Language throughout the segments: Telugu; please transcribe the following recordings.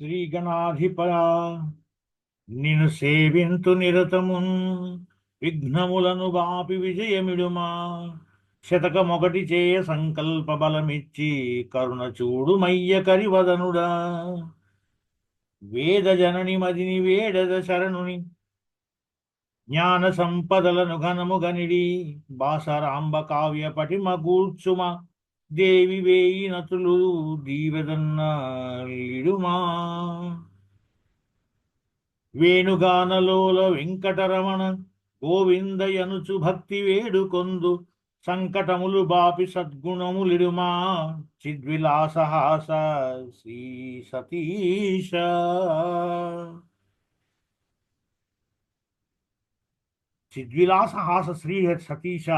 శ్రీ నిను సేవింతు నిరతమున్ విఘ్నములను బాపి విజయమిడుమా. శతకమొకటి చేయ సంకల్ప బలమిచ్చి కరుణ చూడు మయ్య కరివదనుడా వేద జనని మదిని వేడద శరణుని. జ్ఞాన సంపదలను ఘనముగనిడి. బాసరాంబ కావ్య పటిమ గూర్చుమ దేవి వేయి నతులు దీవెదన్నాడుమా వేణుగానలోల వెంకటరమణ గోవిందయనుచు భక్తి వేడుకొందు సంకటములు బాపి సద్గుణములిడుమా? చిద్విలాసహాస శ్రీ సతీశ చిద్విలాసహాస శ్రీ సతీష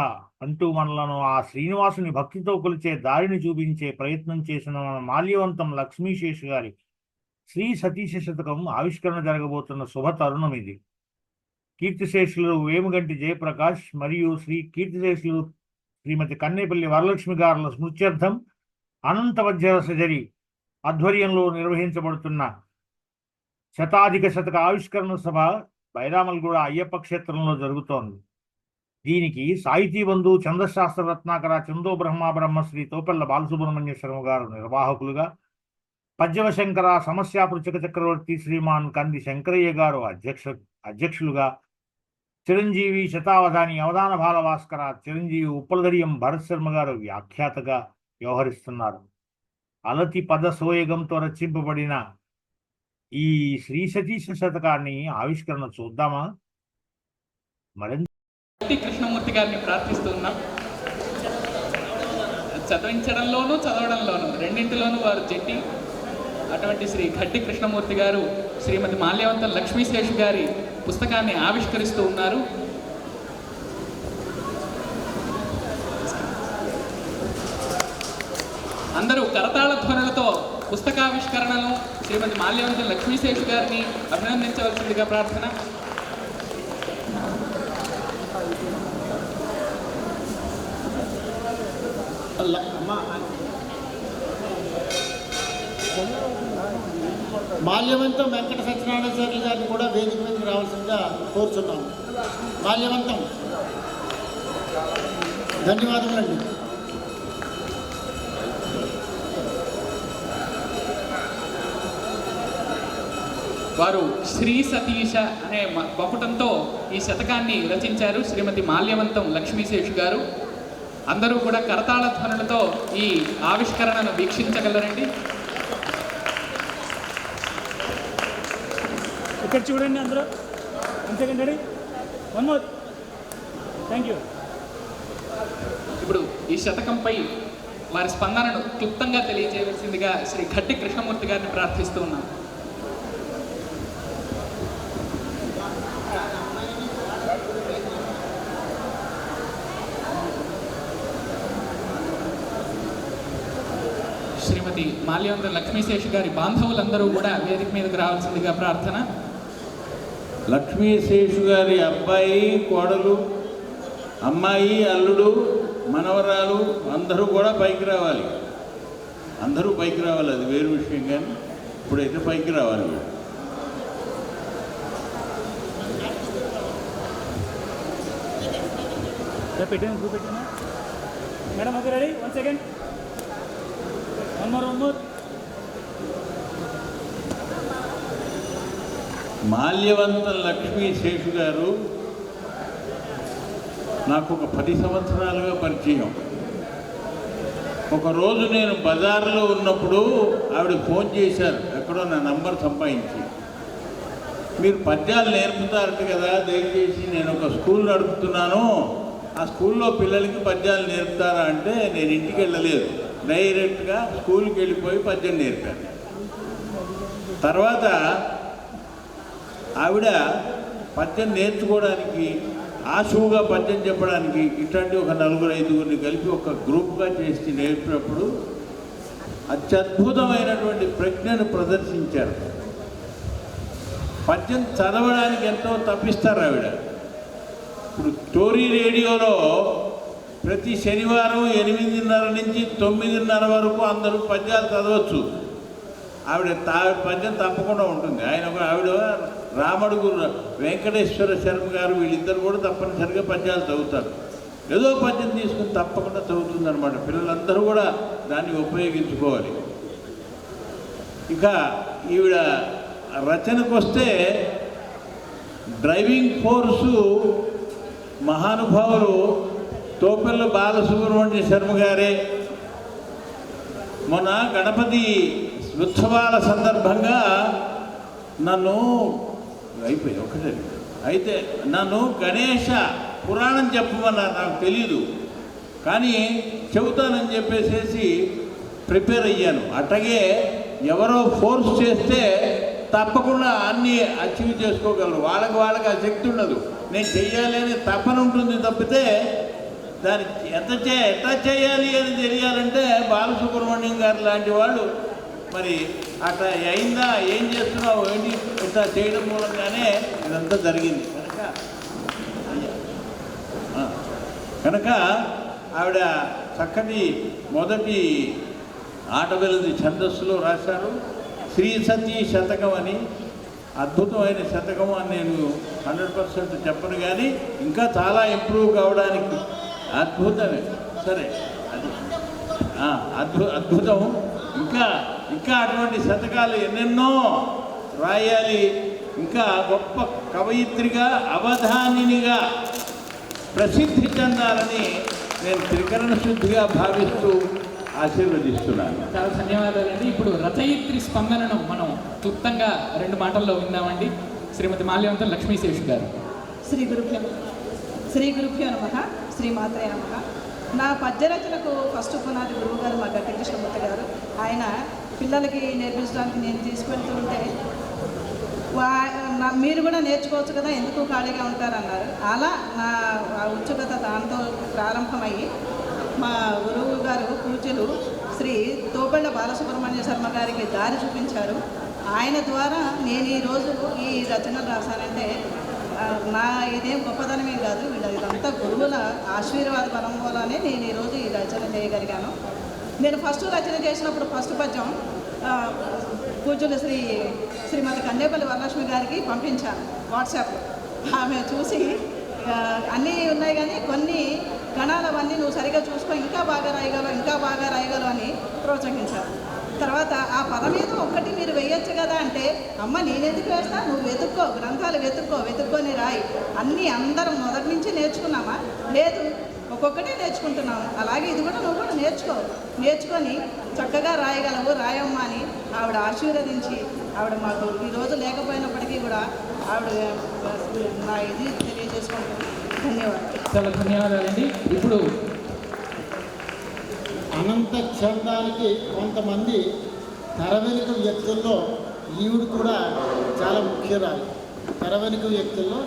అంటూ మనలను ఆ శ్రీనివాసుని భక్తితో కొలిచే దారిని చూపించే ప్రయత్నం చేసిన మన మాల్యవంతం లక్ష్మీశేషు గారి శ్రీ సతీశ శతకం ఆవిష్కరణ జరగబోతున్న శుభ తరుణం ఇది. కీర్తిశేషులు వేముగంటి జయప్రకాష్ మరియు శ్రీ కీర్తిశేషులు శ్రీమతి కన్నేపల్లి వరలక్ష్మి గారుల స్మృత్యర్థం అనంత వజ్రసజరి ఆధ్వర్యంలో నిర్వహించబడుతున్న శతాధిక శతక ఆవిష్కరణ సభ బైరామల్గూడ అయ్యప్ప క్షేత్రంలో జరుగుతోంది. దీనికి సాహితీ బంధు చంద్రశాస్త్ర రత్నాకర చందో బ్రహ్మ బ్రహ్మశ్రీ తోపెల్ల బాలసుబ్రహ్మణ్య శర్మ గారు నిర్వాహకులుగా పద్యవశంకర సమస్యాపృచక సమస్యా చక్రవర్తి శ్రీమాన్ కంది శంకరయ్య గారు అధ్యక్ష అధ్యక్షులుగా చిరంజీవి శతావధాని అవధాన బాలభాస్కర చిరంజీవి ఉప్పలదరియం భరత్ శర్మ గారు వ్యాఖ్యాతగా వ్యవహరిస్తున్నారు. అలతి పద సోయగంతో రచింపబడిన ఈ శ్రీ సతీశ శతకాన్ని ఆవిష్కరణ చూద్దామా? మరింత కృష్ణమూర్తి గారిని ప్రార్థిస్తున్నాం చదివించడంలోనూ చదవడంలోనూ రెండింటిలోనూ వారు జట్టి. అటువంటి శ్రీ గట్టి కృష్ణమూర్తి గారు శ్రీమతి మాల్యవంత లక్ష్మీశేష్ గారి పుస్తకాన్ని ఆవిష్కరిస్తూ ఉన్నారు. అందరూ కరతాళ ధ్వని పుస్తకావిష్కరణలో శ్రీమతి మాల్యవంతం లక్ష్మీశేషు గారిని అభినందించవలసిందిగా ప్రార్థన. మాల్యవంతం వెంకట సత్యనారాయణ గారిని కూడా వేదిక మీదకి రావాల్సిందిగా కోరుచున్నాము. మాల్యవంతం. ధన్యవాదములండి. వారు శ్రీ సతీశ అనే బపుటంతో ఈ శతకాన్ని రచించారు శ్రీమతి మాల్యవంతం లక్ష్మీశేషు గారు. అందరూ కూడా కరతాళ ధ్వనులతో ఈ ఆవిష్కరణను వీక్షించగలరండి. ఇక్కడ చూడండి అందరూ. One second ready? One more thank you ఇప్పుడు ఈ శతకంపై వారి స్పందనను క్లుప్తంగా తెలియజేయవలసిందిగా శ్రీ గట్టి కృష్ణమూర్తి గారిని ప్రార్థిస్తూ ఉన్నాం. శ్రీమతి మాల్యవంతం లక్ష్మీశేషు గారి బాంధవులందరూ కూడా వేదిక మీదకు రావాల్సిందిగా ప్రార్థన. లక్ష్మీశేషు గారి అబ్బాయి కోడలు అమ్మాయి అల్లుడు మనవరాలు అందరూ కూడా పైకి రావాలి. అందరూ పైకి రావాలి అది వేరు విషయం కానీ ఇప్పుడైతే పైకి రావాలి. పెట్టాను గ్రూప్ పెట్టాను madam okay ready? One second one Lakshmi Seshu garu నాకు ఒక పది సంవత్సరాలుగా పరిచయం. ఒకరోజు నేను బజార్లో ఉన్నప్పుడు ఆవిడ ఫోన్ చేశారు ఎక్కడో నా నంబర్ సంపాదించి. మీరు పద్యాలు నేర్పుతారట కదా దయచేసి నేను ఒక స్కూల్ నడుపుతున్నాను. ఆ స్కూల్లో పిల్లలకి పద్యాలు నేర్పుతారా అంటే నేను ఇంటికి వెళ్ళలేదు. డైరెక్ట్గా స్కూల్కి వెళ్ళిపోయి పద్యం నేర్పారు. తర్వాత ఆవిడ పద్యం నేర్చుకోవడానికి ఆశువుగా పద్యం చెప్పడానికి ఇట్లాంటి ఒక నలుగురు ఐదుగురిని కలిపి ఒక గ్రూప్గా చేసి నేర్పినప్పుడు అత్యద్భుతమైనటువంటి ప్రజ్ఞను ప్రదర్శించారు. పద్యం చదవడానికి ఎంతో తప్పిస్తారు ఆవిడ. ఇప్పుడు స్టోరీ రేడియోలో ప్రతి శనివారం ఎనిమిదిన్నర నుంచి తొమ్మిదిన్నర వరకు అందరూ పద్యాలు చదవచ్చు. ఆవిడ తా పద్యం తప్పకుండా ఉంటుంది. ఆయన ఒక ఆవిడ రామడుగు వెంకటేశ్వర శర్మ గారు వీళ్ళిద్దరు కూడా తప్పనిసరిగా పద్యాలు చదువుతారు. ఏదో పద్యం తీసుకుని తప్పకుండా చదువుతుందనమాట పిల్లలందరూ కూడా దాన్ని ఉపయోగించుకోవాలి. ఇక ఈవిడ రచనకు వస్తే డ్రైవింగ్ ఫోర్సు మహానుభావులు తోపెల్ల బాలసుబ్రహ్మణ్య శర్మ గారే మొన్న గణపతి ఉత్సవాల సందర్భంగా నన్ను అయిపోయి ఒకటే అయితే నన్ను గణేష పురాణం చెప్పమన్నారు నాకు తెలీదు. కానీ చెబుతానని చెప్పేసేసి ప్రిపేర్ అయ్యాను. అట్టగే ఎవరో ఫోర్స్ చేస్తే తప్పకుండా అన్నీ అచీవ్ చేసుకోగలరు. వాళ్ళకి వాళ్ళకి ఆ శక్తి ఉండదు. నేను చెయ్యాలి అని తపన ఉంటుంది తప్పితే దాన్ని ఎంత చే ఎట్లా చేయాలి అని తెలియాలంటే బాలసుబ్రహ్మణ్యం గారు లాంటి వాళ్ళు మరి అట్లా అయిందా ఏం చేస్తున్నావు ఏంటి ఇట్లా చేయడం మూలంగానే ఇదంతా జరిగింది. కనుక కనుక ఆవిడ చక్కటి మొదటి ఆట ఛందస్సులో రాశారు. శ్రీ సతీ శతకం అని అద్భుతమైన శతకం అని నేను హండ్రెడ్ పర్సెంట్ చెప్పను కానీ ఇంకా చాలా ఇంప్రూవ్ కావడానికి అద్భుతమే. సరే అది. అద్భు అద్భుతం. ఇంకా ఇంకా అటువంటి శతకాలు ఎన్నెన్నో రాయాలి. ఇంకా గొప్ప కవయిత్రిగా అవధానినిగా ప్రసిద్ధి చెందాలని నేను త్రికరణ శుద్ధిగా భావిస్తూ ఆశీర్వదిస్తున్నాను. చాలా ధన్యవాదాలండి. ఇప్పుడు రచయిత్రి స్పందనను మనం క్లుప్తంగా రెండు మాటల్లో విందామండి. శ్రీమతి మాల్యవంతం లక్ష్మీశేషు గారు. శ్రీ గురుభ్యం శ్రీ గురుభ్యో నమ శ్రీ నమ. నా పద్యరచనకు ఫస్ట్ పునాది గురువు గారు మా గట్టి కృష్ణమూర్తి గారు. ఆయన పిల్లలకి నేర్పించడానికి నేను తీసుకెళ్తూ ఉంటే వా మీరు కూడా నేర్చుకోవచ్చు కదా ఎందుకు ఖాళీగా ఉంటారన్నారు. అలా నా ఉత్సుకత దాంతో ప్రారంభమయ్యి మా గురువు గారు పూజలు శ్రీ తోపెళ్ళ బాలసుబ్రహ్మణ్య శర్మ గారికి దారి చూపించారు. ఆయన ద్వారా నేను ఈరోజు ఈ రచనలు రాశానంటే నా ఇదేం గొప్పదనమే కాదు వీళ్ళ ఇదంతా గురువుల ఆశీర్వాద బలం వల్లనే నేను ఈరోజు ఈ రచన చేయగలిగాను. నేను ఫస్ట్ రచన చేసినప్పుడు ఫస్ట్ పద్యం పూజలు శ్రీ శ్రీమతి కండేపల్లి వరలక్ష్మి గారికి పంపించాను వాట్సాప్లో ఆమె చూసి అన్నీ ఉన్నాయి కానీ కొన్ని గణాలు అవన్నీ నువ్వు సరిగా చూసుకో ఇంకా బాగా రాయగలవు ఇంకా బాగా రాయగలవు అని ప్రోత్సహించారు. తర్వాత ఆ పదం మీద ఒక్కటి మీరు వేయొచ్చు కదా అంటే అమ్మ నేనెందుకు వేస్తా? నువ్వు వెతుక్కో గ్రంథాలు వెతుక్కో వెతుక్కొని రాయి. అన్నీ అందరం మొదటి నుంచి నేర్చుకున్నామా? లేదు ఒక్కొక్కటే నేర్చుకుంటున్నాము. అలాగే ఇది కూడా నువ్వు కూడా నేర్చుకో. నేర్చుకొని చక్కగా రాయగలవు రాయమ్మ అని ఆవిడ ఆశీర్వదించి ఆవిడ మాకు ఈరోజు లేకపోయినప్పటికీ కూడా ఆవిడ నా ఇది తెలియజేసుకుంటాను ధన్యవాదాలు. చాలా ధన్యవాదాలండి. ఇప్పుడు అనంత చందానికి కొంతమంది తెరవెనుక వ్యక్తుల్లో ఈవిడ కూడా చాలా ముఖ్యురాలు. తెరవెనుక వ్యక్తుల్లో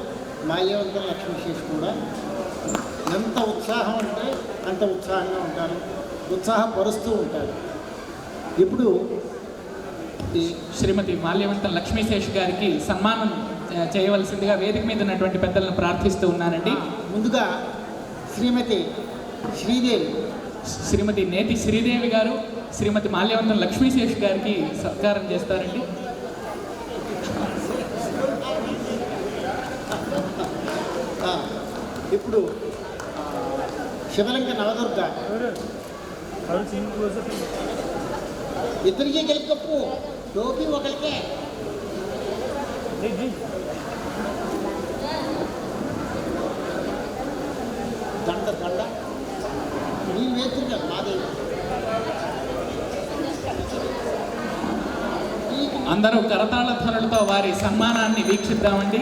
మాల్యవంతం లక్ష్మీశేష్ కూడా. ఎంత ఉత్సాహం అంటే అంత ఉత్సాహంగా ఉంటారు. ఉత్సాహపరుస్తూ ఉంటారు. ఇప్పుడు శ్రీమతి మాల్యవంతం లక్ష్మీశేష్ గారికి సన్మానం చేయవలసిందిగా వేదిక మీద ఉన్నటువంటి పెద్దలను ప్రార్థిస్తూ ఉన్నానండి. ముందుగా శ్రీమతి శ్రీదేవి శ్రీమతి నేతి శ్రీదేవి గారు శ్రీమతి మాల్యవంతం లక్ష్మీశేష్ గారికి సత్కారం చేస్తారండి. ఇప్పుడు శివలింగ నవదుర్గ. అరుణ్ సింగ్ టోపీ ఒకరికే. దండ దండ. నీ మాదే. అందరూ కరతాళ ధ్వనులతో వారి సన్మానాన్ని వీక్షిద్దామండి.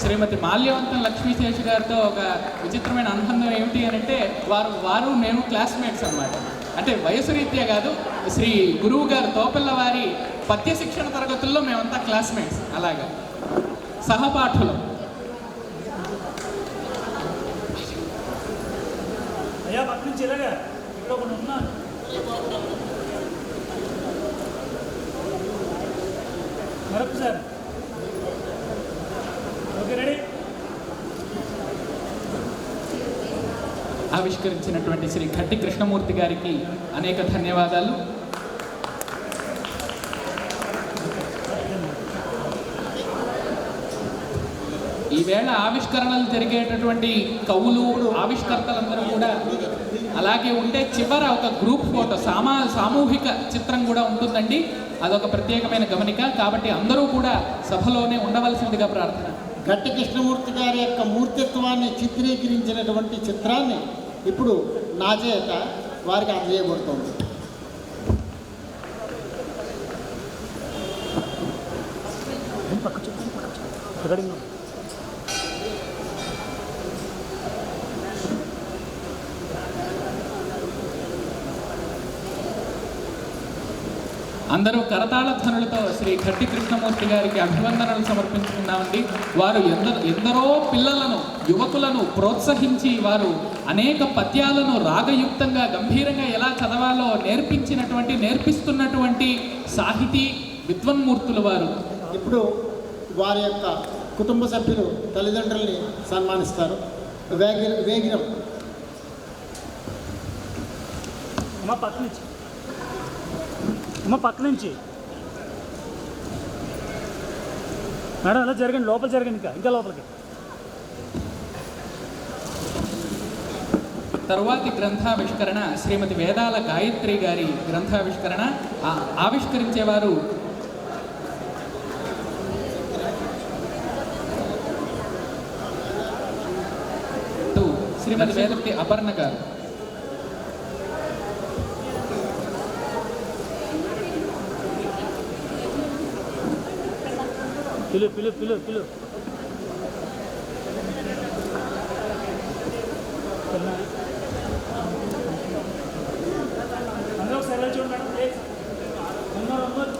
శ్రీమతి మాల్యవంతం లక్ష్మీశేష్ గారితో ఒక విచిత్రమైన అనుబంధం ఏమిటి అని అంటే వారు వారు మేము క్లాస్మేట్స్ అన్నమాట. అంటే వయసు రీత్యా కాదు శ్రీ గురువు గారు తోపిల్లవారి పద్య శిక్షణ తరగతుల్లో మేమంతా క్లాస్మేట్స్. అలాగా సహపాఠులం. అయ్యా పక్క నుంచి ఇలాగా ఇక్కడ ఒకటి ఉన్నాను మరొకసారి ఓకే రెడీ? ఆవిష్కరించినటువంటి శ్రీ ఖట్టి కృష్ణమూర్తి గారికి అనేక ధన్యవాదాలు. ఈవేళ ఆవిష్కరణలు జరిగేటటువంటి కవులు ఆవిష్కర్తలందరూ కూడా అలాగే ఉంటే చివర ఒక గ్రూప్ ఫోటో సామా సామూహిక చిత్రం కూడా ఉంటుందండి. అదొక ప్రత్యేకమైన గమనిక. కాబట్టి అందరూ కూడా సభలోనే ఉండవలసిందిగా ప్రార్థన. గట్టి కృష్ణమూర్తి గారి యొక్క మూర్తిత్వాన్ని చిత్రీకరించినటువంటి చిత్రాన్ని ఇప్పుడు నా చేత వారికి అందజేయబడుతోంది. అందరూ కరతాళ ధ్వనులతో శ్రీ గట్టి కృష్ణమూర్తి గారికి అభివందనలు సమర్పించుకున్నామండి వారు ఎందరో ఎందరో పిల్లలను యువకులను ప్రోత్సహించి వారు అనేక పద్యాలను రాగయుక్తంగా గంభీరంగా ఎలా చదవాలో నేర్పించినటువంటి నేర్పిస్తున్నటువంటి సాహితీ విద్వన్మూర్తులు వారు. ఇప్పుడు వారి యొక్క కుటుంబ సభ్యులు తల్లిదండ్రుల్ని సన్మానిస్తారు. వేగి వేగిరం. అమ్మ పక్క నుంచి అమ్మ పక్క నుంచి. మేడం అలా జరగండి లోపల జరగండి ఇంకా ఇంకా లోపలికి. తరువాతి గ్రంథావిష్కరణ శ్రీమతి వేదాల గాయత్రి గారి గ్రంథావిష్కరణ. ఆవిష్కరించేవారు శ్రీమతి వేదవతి అపర్ణ గారు. పిలు పిలు పిలు పిలు అందరూ ఒకసారి వెళ్ళి చూడండి మేడం ప్లీజ్ ఉన్నారు ఉన్నారు